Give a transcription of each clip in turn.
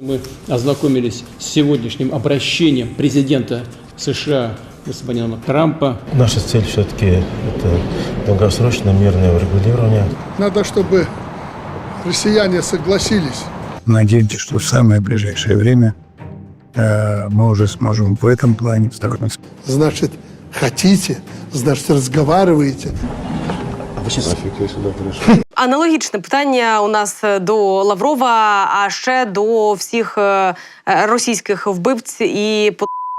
Мы ознакомились с сегодняшним обращением президента США господина Трампа. Наша цель все-таки это долгосрочное мирное урегулирование. Надо, чтобы россияне согласились. Надеемся, что в самое ближайшее время э, мы уже сможем в этом плане вздохнуть. Значит, хотите, значит, разговариваете. Аналогічне питання у нас е, до Лаврова, а ще до всіх е, е, російських вбивць і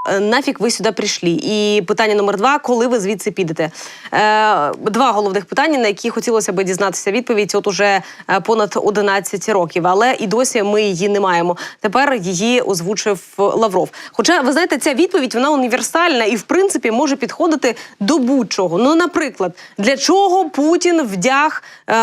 е, ви сюди прийшли. І питання номер два: коли ви звідси підете? Е, два головних питання, на які хотілося би дізнатися відповідь. От уже е, понад 11 років, але і досі ми її не маємо. Тепер її озвучив Лавров. Хоча ви знаєте, ця відповідь вона універсальна і в принципі може підходити до будь-чого. Ну, наприклад, для чого Путін вдяг е,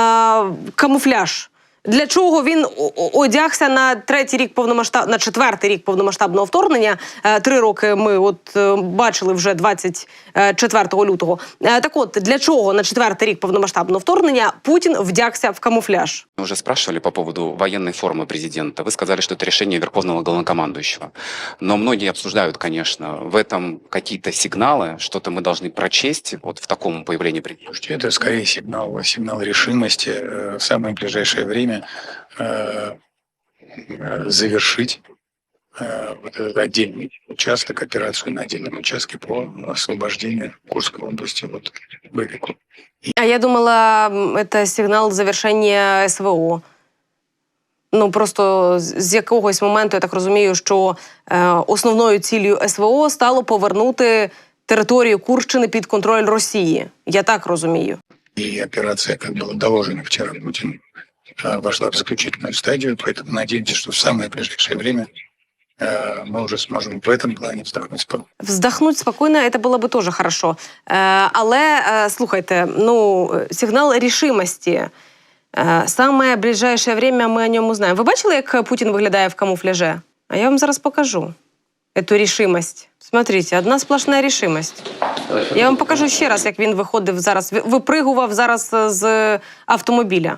камуфляж? Для чого він о- о- одягся на третій рік повномасштаб... на четвертий рік повномасштабного вторгнення? Е, Три роки ми от е, бачили вже 24 лютого. Е, Так от для чого на четвертий рік повномасштабного вторгнення Путін вдягся в камуфляж? Мы уже спрашивали по поводу военной формы президента. Вы сказали, что это решение Верховного Главнокомандующего. Но многие обсуждают, конечно, в этом какие-то сигналы, что-то мы должны прочесть вот в таком появлении президента. Слушайте, Это скорее сигнал, сигнал решимости э, в самое ближайшее время э, э, завершить э, вот этот отдельный участок, операцию на отдельном участке по освобождению Курской области от боевиков. А я думала, м, це сигнал завершення СВО. Ну просто з з якогось моменту я так розумію, що е, основною ціллю СВО стало повернути територію Курщини під контроль Росії. Я так розумію. И операция, как было доложено вчера Путин, э, вошла в заключительную стадию, поэтому надеемся, что в самое ближайшее время э, мы уже сможем в этом плане вздохнуть спокойно. Вздохнуть спокійно, це було би теж хорошо. Е, але е, слухайте, ну е, сигнал рішимості. Е, саме ближайше время ми о ньому знаємо. Ви бачили, як Путін виглядає в камуфляже? А я вам зараз покажу эту рішимость. Смотрите, одна сплошна рішимость. Я вам покажу ще раз, як він виходив зараз, ви- випригував зараз е, з автомобіля.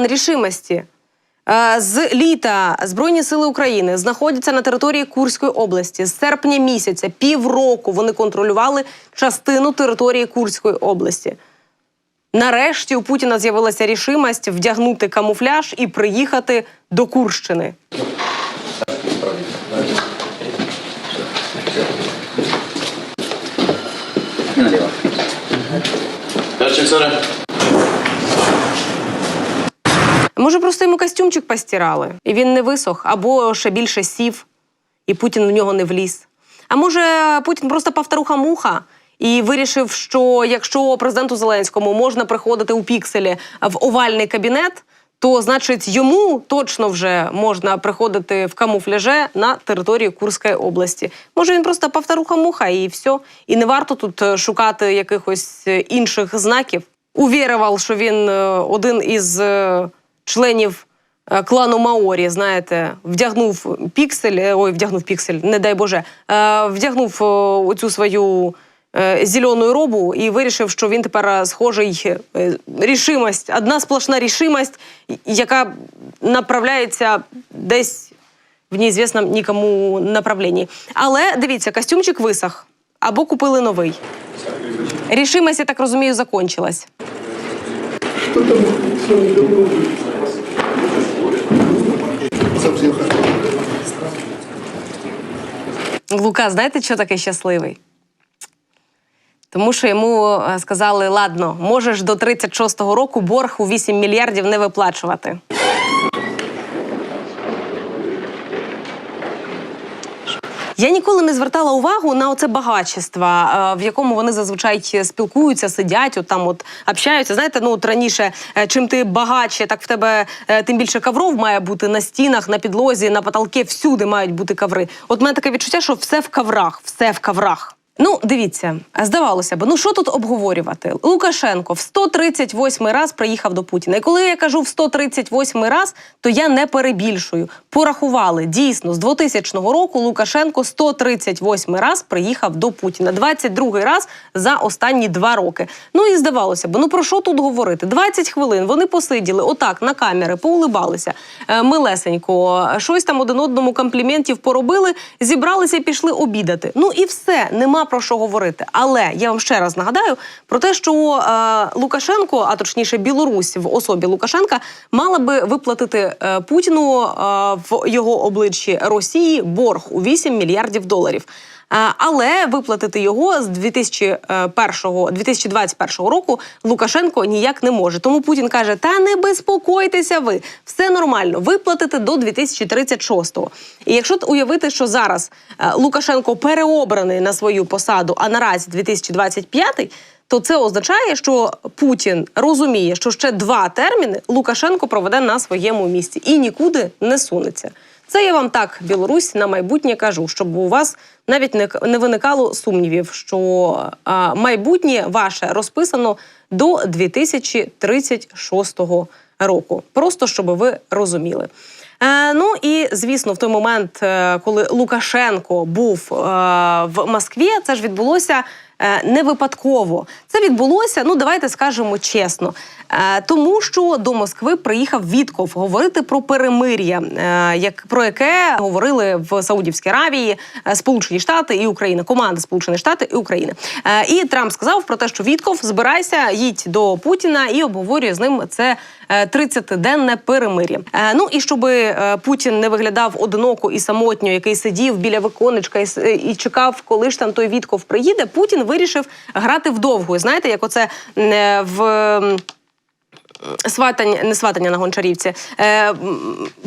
Полон рішимості. Е, З літа Збройні сили України знаходяться на території Курської області. З серпня місяця, півроку вони контролювали частину території Курської області. Нарешті у Путіна з'явилася рішимость вдягнути камуфляж і приїхати до Курщини. Може, просто йому костюмчик постирали, і він не висох, або ще більше сів, і Путін в нього не вліз. А може, Путін просто повторуха-муха і вирішив, що якщо президенту Зеленському можна приходити у пікселі в овальний кабінет, то значить йому точно вже можна приходити в камуфляже на території Курської області. Може, він просто повторуха-муха і все. І не варто тут е, шукати якихось е, інших знаків. Увірував, що він е, один із членів е, клану Маорі, знаєте, вдягнув піксель, е, ой, вдягнув піксель, не дай Боже, е, вдягнув оцю свою зелену робу і вирішив, що він тепер схожий рішимость, одна сплошна рішимость, яка направляється десь в неізвісному нікому направленні. Але дивіться, костюмчик висох або купили новий. Рішимость, я так розумію, закончилась. Совсем хорошо. Лука, знаєте, що таке щасливий? Тому що йому е, сказали: ладно, можеш до 36-го року борг у 8 мільярдів не виплачувати. Я ніколи не звертала увагу на оце багатство, е, в якому вони зазвичай спілкуються, сидять, от там от общаються. Знаєте, ну от раніше, е, чим ти багаче, так в тебе е, тим більше кавров має бути на стінах, на підлозі, на потолки, всюди мають бути каври. От мене таке відчуття, що все в каврах, все в каврах. Ну, дивіться, здавалося б, ну що тут обговорювати? Лукашенко в 138 раз приїхав до Путіна. І коли я кажу в 138 раз, то я не перебільшую. Порахували дійсно з 2000 року Лукашенко 138 раз приїхав до Путіна. 22 раз за останні два роки. Ну і здавалося б, ну про що тут говорити? 20 хвилин вони посиділи отак на камери, поулибалися е, милесенько, щось там один одному компліментів поробили, зібралися і пішли обідати. Ну і все, нема про що говорити. Але я вам ще раз нагадаю про те, що е, Лукашенко, а точніше Білорусь в особі Лукашенка, мала би виплатити е, Путіну е, в його обличчі Росії борг у 8 мільярдів доларів. Е, Але виплатити його з 2001, 2021 року Лукашенко ніяк не може. Тому Путін каже: та не безпокойтеся ви, все нормально, виплатите до 2036-го. І якщо уявити, що зараз е, Лукашенко переобраний на свою посаду, а наразі 2025, то це означає, що Путін розуміє, що ще два терміни Лукашенко проведе на своєму місці і нікуди не сунеться. Це я вам так, Білорусь, на майбутнє кажу, щоб у вас навіть не, не виникало сумнівів, що майбутнє ваше розписано до 2036 року. Просто щоб ви розуміли. Е, ну і звісно, в той момент, е, коли Лукашенко був е, в Москві, це ж відбулося не випадково. Це відбулося, ну давайте скажемо чесно, е, тому що до Москви приїхав Вітков говорити про перемир'я, е, як про яке говорили в Саудівській Аравії, е, Сполучені Штати і Україна, команда Сполучені Штати і України. Е, і Трамп сказав про те, що Вітков збирайся, їдь до Путіна і обговорює з ним це е, 30-денне перемир'я. Е, Ну і щоб е, Путін не виглядав одиноко і самотньо, який сидів біля виконечка і чекав, коли ж там той Вітков приїде. Путін вирішив грати вдовгу. Знаєте, як оце е, в. Сватання, не сватання на гончарівці. Е,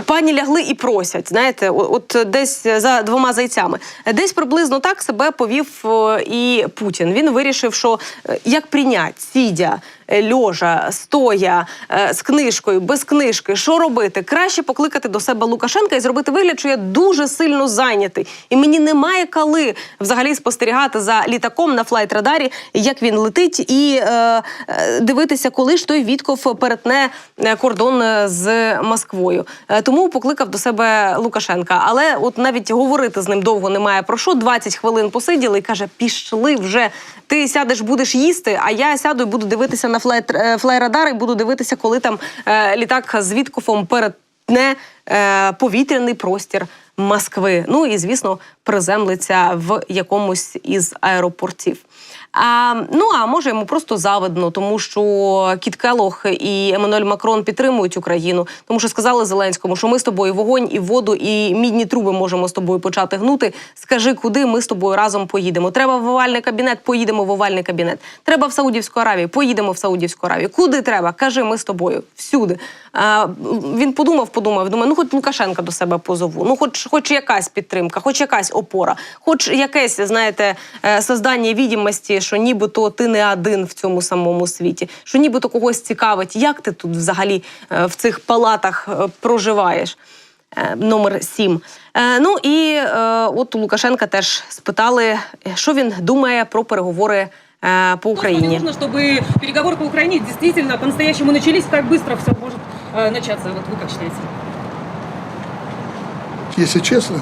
пані лягли і просять. Знаєте, от десь за двома зайцями. Десь приблизно так себе повів і Путін. Він вирішив, що е, як прийнять, сідя, льожа, стоя, е, з книжкою, без книжки, що робити? Краще покликати до себе Лукашенка і зробити вигляд, що я дуже сильно зайнятий. І мені немає коли взагалі спостерігати за літаком на флайт-радарі, як він летить, і е, е, дивитися, коли ж той Вітков перетне е, кордон е, з Москвою. Е, Тому покликав до себе Лукашенка. Але от навіть говорити з ним довго немає про що. 20 хвилин посиділи і каже: пішли вже. Ти сядеш, будеш їсти, а я сяду і буду дивитися флай, е, флайрадар і буду дивитися, коли там е, літак з Віткофом перетне е, повітряний простір Москви. Ну і звісно, приземлиться в якомусь із аеропортів. А, ну а може йому просто завидно, тому що Кіт Келох і Еммануель Макрон підтримують Україну, тому що сказали Зеленському, що ми з тобою вогонь і воду, і мідні труби можемо з тобою почати гнути. Скажи, куди ми з тобою разом поїдемо. Треба в овальний кабінет, поїдемо в овальний кабінет. Треба в Саудівську Аравію, поїдемо в Саудівську Аравію. Куди треба? Кажи, ми з тобою всюди. А, він подумав, подумав, думає, ну хоч Лукашенка до себе позову, ну хоч, хоч якась підтримка, хоч якась опора, хоч якесь, знаєте, е, создання відомості, що нібито ти не один в цьому самому світі, що нібито когось цікавить, як ти тут взагалі е, в цих палатах е, проживаєш. Е, Номер 7. Е, ну і е, от у Лукашенка теж спитали, е, що він думає про переговори е, по Україне. Україні. нужно, чтобы переговоры по Украине действительно по-настоящему начались? Как быстро все может э, начаться? Вот вы как считаете? Если честно,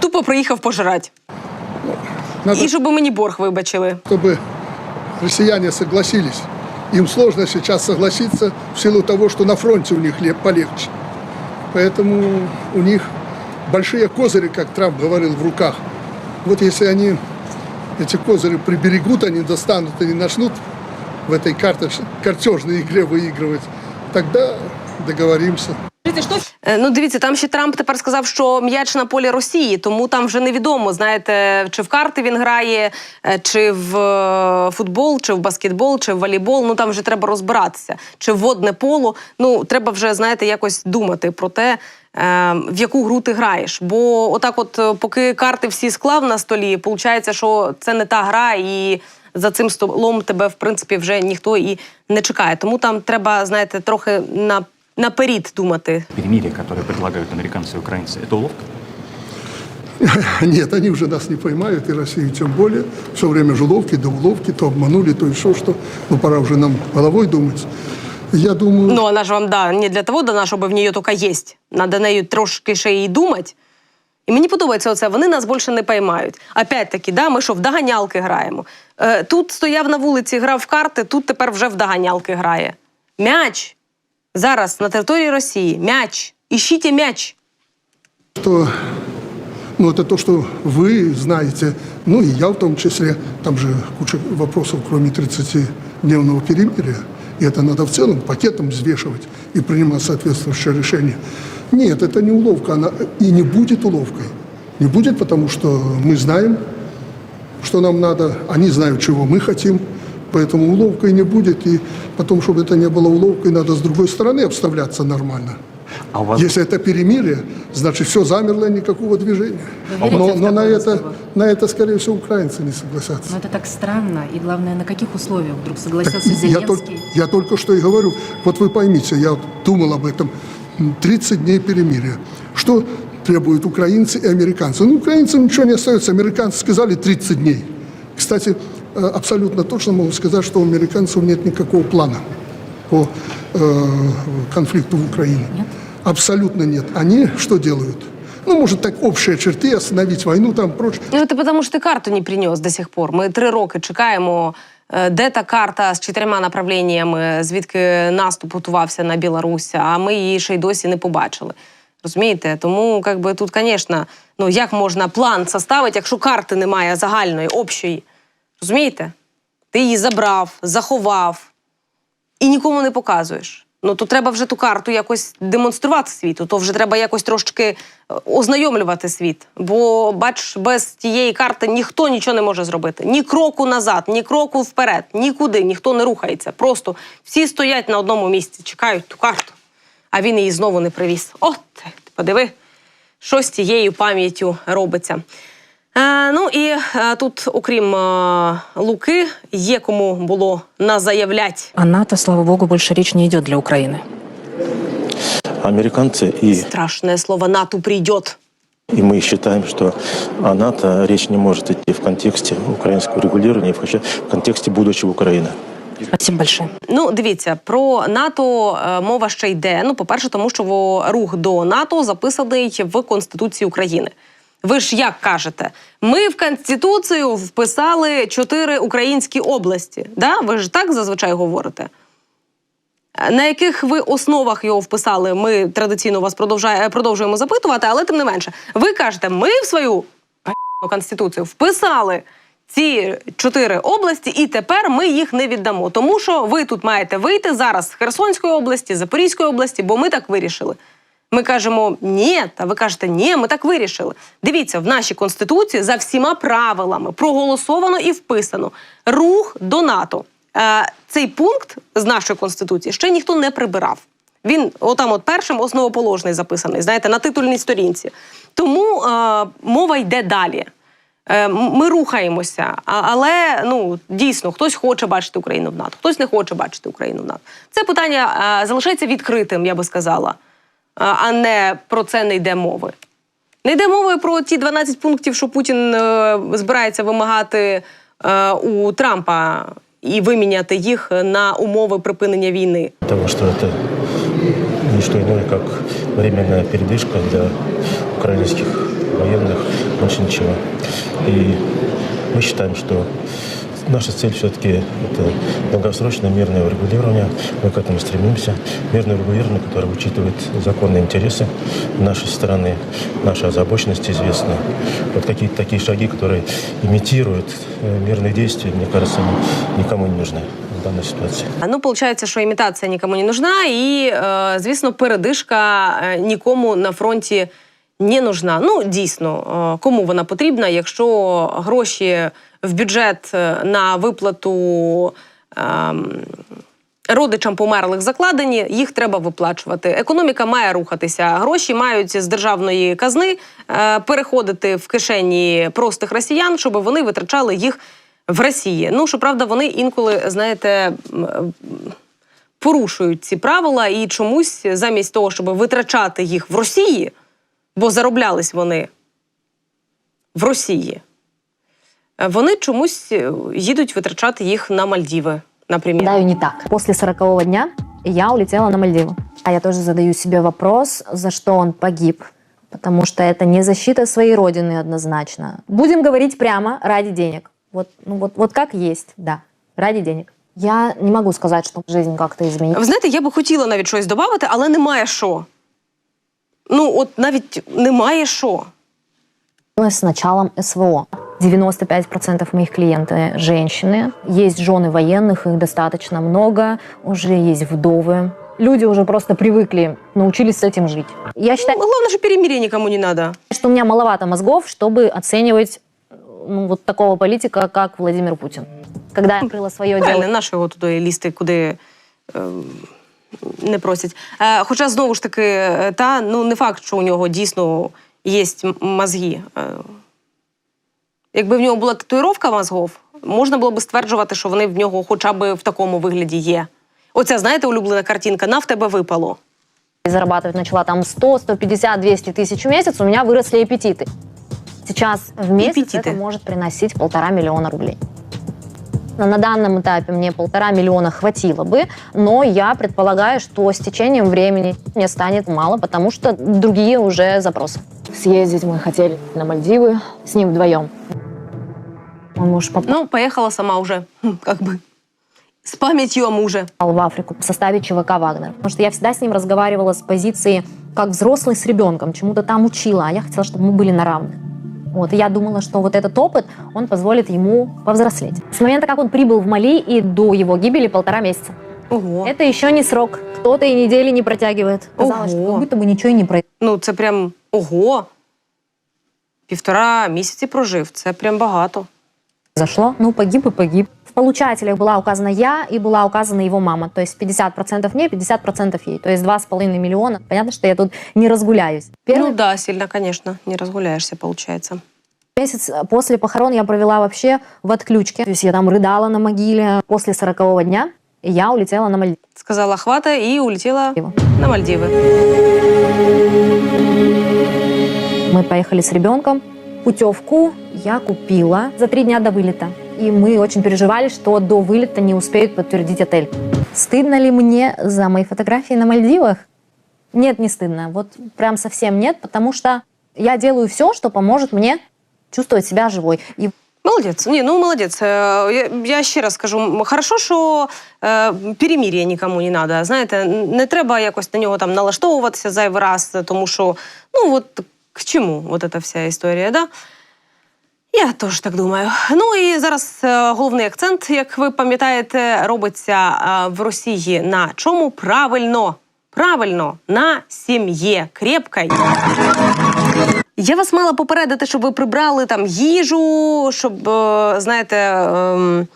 Тупо приїхав пожирати. надо, І щоб мені борг вибачили. чтобы россияне согласились. Им сложно сейчас согласиться в силу того, что на фронте у них ле- полегче. Поэтому у них большие козыри, как Трамп говорил, в руках. Вот если они эти козыри приберегут, они достанут, они начнут в этой карточ- картежной игре выигрывать, тогда договоримся. Скажите, что Е, Ну, дивіться, там ще Трамп тепер сказав, що м'яч на полі Росії, тому там вже невідомо, знаєте, чи в карти він грає, е, чи в е, футбол, чи в баскетбол, чи в волейбол. Ну там вже треба розбиратися, чи в водне поло. Ну, треба вже, знаєте, якось думати про те. В яку гру ти граєш? Бо отак, от поки карти всі склав на столі, виходить, що це не та гра, и за цим столом тебе, в принципі, вже ніхто і не чекає. Тому там треба, знаєте, трохи на, наперед думати. перемирие, которое предлагают американцы и украинцы, это уловка? Нет, они уже нас не поймают, и Россию тем более. Все время же уловки, да уловки, то обманули, то еще что. Ну, пора уже нам головой думать. Я думаю... Ну, вона ж вам да, не для того дана, щоб в ній тільки єсть. Надо нею трошки ще і думати. І мені подобається оце, вони нас більше не поймають. Опять-таки, да, ми що, в доганялки граємо. Е, тут стояв на вулиці, грав в карти, тут тепер вже в доганялки грає. М'яч. Зараз на території Росії. М'яч. Іщіть м'яч. что ну, это то, что вы знаете, ну и я в том числе, там же куча вопросов, кроме 30-дневного перемирия, и это надо в целом пакетом взвешивать и принимать соответствующее решение. Нет, это не уловка, она и не будет уловкой. Не будет, потому что мы знаем, что нам надо, они знают, чего мы хотим, поэтому уловкой не будет, и потом, чтобы это не было уловкой, надо с другой стороны обставляться нормально. А у вас Если это перемирие, значит все замерло, никакого движения. Вы верите Но, но на, это, слово? на это, скорее всего, украинцы не согласятся. Но это так странно. И главное, на каких условиях вдруг согласился я, только, Зеленский? я только что и говорю. Вот вы поймите, я думал об этом. 30 дней перемирия. Что требуют украинцы и американцы? Ну, украинцам ничего не остается. Американцы сказали 30 дней. Кстати, абсолютно точно могу сказать, что у американцев нет никакого плана по э, конфликту в Украине. Нет? Абсолютно нет. Они что делают? Ну, может, так общие черты, остановить войну, там прочее. Ну, это потому що ти карту не принес до сих пор. Ми три роки чекаємо, е, де та карта з чотирма направленнями, звідки наступ готувався на Білорусь, а ми її ще й досі не побачили. Розумієте? Тому, як би тут, звісно, ну як можна план составити, якщо карти немає загальної, общої. Розумієте? Ти її забрав, заховав і нікому не показуєш. Ну то треба вже ту карту якось демонструвати світу, то вже треба якось трошки е, ознайомлювати світ. Бо, бач, без тієї карти ніхто нічого не може зробити. Ні кроку назад, ні кроку вперед, нікуди ніхто не рухається. Просто всі стоять на одному місці, чекають ту карту, а він її знову не привіз. От, подиви, що з тією пам'яттю робиться. Е, ну і е, тут, окрім е, Луки, є кому було назаявлять. О НАТО, слава богу, больше речь не идет для Украины. Американцы и, Страшне слово НАТО прийдет. и мы считаем, что о НАТО речь не может идти в контексте украинского регулирования, в конте- в контексте будущего Украины. Спасибо большое. Ну, дивіться, про НАТО е, мова ще йде. Ну, по-перше, тому що во- рух до НАТО записаний в Конституції України. Ви ж як кажете, ми в Конституцію вписали чотири українські області. Да? Ви ж так зазвичай говорите? На яких ви основах його вписали? Ми традиційно вас продовжуємо запитувати, але тим не менше, ви кажете, ми в свою конституцію вписали ці чотири області, і тепер ми їх не віддамо. Тому що ви тут маєте вийти зараз з Херсонської області, Запорізької області, бо ми так вирішили. Ми кажемо ні, а ви кажете, ні, ми так вирішили. Дивіться, в нашій конституції за всіма правилами проголосовано і вписано рух до НАТО. Е, цей пункт з нашої конституції ще ніхто не прибирав. Він отам, от першим основоположний записаний, знаєте, на титульній сторінці. Тому е, мова йде далі. Е, Ми рухаємося, але ну дійсно хтось хоче бачити Україну в НАТО, хтось не хоче бачити Україну в НАТО. Це питання е, залишається відкритим, я би сказала, а не про це не йде мови. Не йде мови про ті 12 пунктів, що Путін е, збирається вимагати е, у Трампа і виміняти їх на умови припинення війни. Потому что это не что иное, как временная передышка для украинских военных, больше ничего. И мы считаем, что наша цель все-таки это долгосрочное мирное урегулирование. Мы к этому стремимся. Мирное урегулирование, которое учитывает законные интересы нашей страны, наша озабоченность известна. Вот какие-то такие шаги, которые имитируют э, мирные действия, мне кажется, они никому не нужны в данной ситуации. А, Ну, виходить, що імітація нікому не нужна, і, е, звісно, передишка е, нікому на фронті не нужна. Ну, дійсно, е, кому вона потрібна, якщо гроші в бюджет е, на виплату. ем, Родичам померлих закладені, їх треба виплачувати. Економіка має рухатися. Гроші мають з державної казни е, переходити в кишені простих росіян, щоб вони витрачали їх в Росії. Ну, щоправда, вони інколи, знаєте, е, порушують ці правила і чомусь замість того, щоб витрачати їх в Росії, бо зароблялись вони в Росії, вони чомусь е, їдуть витрачати їх на Мальдіви, наприклад. Даю не так. После сорокового дня я улетела на Мальдивы. А я тоже задаю себе вопрос, за что он погиб. Потому что это не защита своей родины однозначно. Будем говорить прямо, ради денег. Вот, ну вот, вот как есть, да, ради денег. Я не могу сказать, что жизнь как-то изменилась. Ви знаєте, я би хотіла навіть щось додати, але немає що. Ну, от навіть немає що. с началом СВО. 95% моих клиенты женщины. Есть жены военных, их достаточно много. Уже есть вдовы. Люди уже просто привыкли, научились с этим жить. Я считаю, Головне, що перемир'я нікому не треба. что у меня маловато мозгов, чтобы оценивать ну, вот такого политика, как Владимир Путин. Когда я открыла свое Правильно, дело, нащо його туди лізти, куди е, не просять. Е, хоча, знову ж таки, е, та, ну, не факт, що у нього дійсно є м- мозги. Е, якби в нього була татуїровка мозгов, можна було б стверджувати, що вони в нього хоча б в такому вигляді є. Оця, знаєте, улюблена картинка на в тебе випало. зарабатывать начала там 100, 150, 200 тысяч в месяц, у меня выросли аппетиты. Сейчас в месяц Аппетиты. это может приносить полтора миллиона рублей. Но На данном этапе мне полтора миллиона хватило бы, но я предполагаю, что с течением времени мне станет мало, потому что другие уже запросы. Съездить мы хотели на Мальдивы с ним вдвоем. Мой муж попал Ну, поїхала сама вже, хм, как би. З пам'яттю о муже. в Африку в составе ЧВК «Вагнер». Потому что я всегда с ним разговаривала с позиции как взрослый с ребенком, чему-то там учила, а я хотела, чтобы мы были на равных. Вот, и я думала, что вот этот опыт, он позволит ему повзрослеть. С момента, как он прибыл в Мали и до его гибели полтора месяца. Ого. Это еще не срок. Кто-то и недели не протягивает. Казалось, что Ого. как будто бы ничего и не произошло. Ну, це прям ого. Півтора місяці прожив. Це прям багато. Зашло, ну погиб и погиб. В получателях была указана я и была указана его мама. То есть 50% мне, 50% ей. То есть 2,5 миллиона. Понятно, что я тут не разгуляюсь. Первый Ну да, сильно, конечно. Не разгуляешься, получается. месяц после похорон я провела вообще в отключке. То есть я там рыдала на могиле. После 40 дня я улетела на Мальдивы. Сказала хвата і улетіла на Мальдіви. Мы поехали с ребенком. Путевку я купила за три дня до вылета. И мы очень переживали, что до вылета не успеют подтвердить отель. Стыдно ли мне за мои фотографии на Мальдивах? Нет, не стыдно. Вот прям совсем нет, потому что я делаю все, что поможет мне чувствовать себя живой. И Молодець. Ні, ну молодець. Е, Я, я ще раз скажу, м, хорошо, що е, перемір'я нікому не треба. Знаєте, н- не треба якось на нього там налаштовуватися зайвий раз, тому що ну от к чому от ця вся історія, да? Я теж так думаю. Ну і зараз е, головний акцент, як ви пам'ятаєте, робиться в Росії на чому? Правильно, правильно, на сім'ї крепкій. Я вас мала попередити, щоб ви прибрали там їжу, щоб, е, знаєте, ем,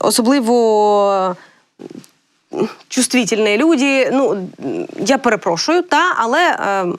особливо чувствительні люди. Ну, я перепрошую, та, але ем,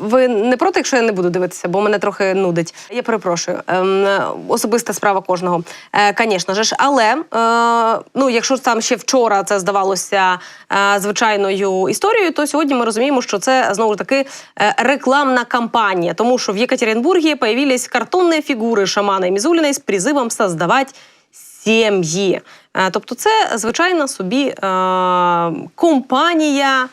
Ви не проти, якщо я не буду дивитися, бо мене трохи нудить. Я перепрошую. Ем, особиста справа кожного. Е, Звісно ж, але е, ну, якщо там ще вчора це здавалося е, звичайною історією, то сьогодні ми розуміємо, що це знову ж таки е, рекламна кампанія, тому що в Єкатеринбургі появились картонні фігури шамана і Мізуліної з призивом создавати сім'ї. Е, Тобто, це звичайна собі е, компанія.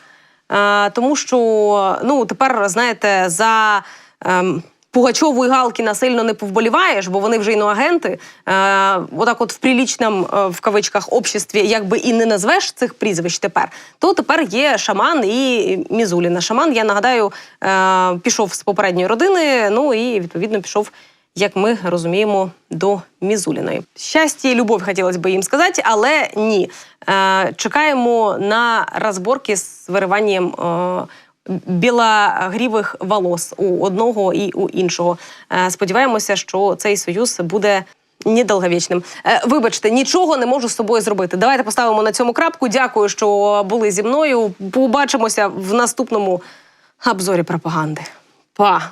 Е, тому що ну тепер знаєте за. ем, Пугачову і Галкіна сильно не повболіваєш, бо вони вже іноагенти. Е, отак, от в прилічному е, в кавичках обществі, якби і не назвеш цих прізвищ тепер, то тепер є шаман і Мізуліна. Шаман, я нагадаю, е, пішов з попередньої родини. Ну і відповідно пішов, як ми розуміємо, до Мізуліної. Щастя і любов хотілося б їм сказати, але ні. Е, чекаємо на розборки з вириванням. Е, білогрівих волос у одного і у іншого. Е, Сподіваємося, що цей союз буде. Недовговічним. Е, Вибачте, нічого не можу з собою зробити. Давайте поставимо на цьому крапку. Дякую, що були зі мною. Побачимося в наступному обзорі пропаганди. Па!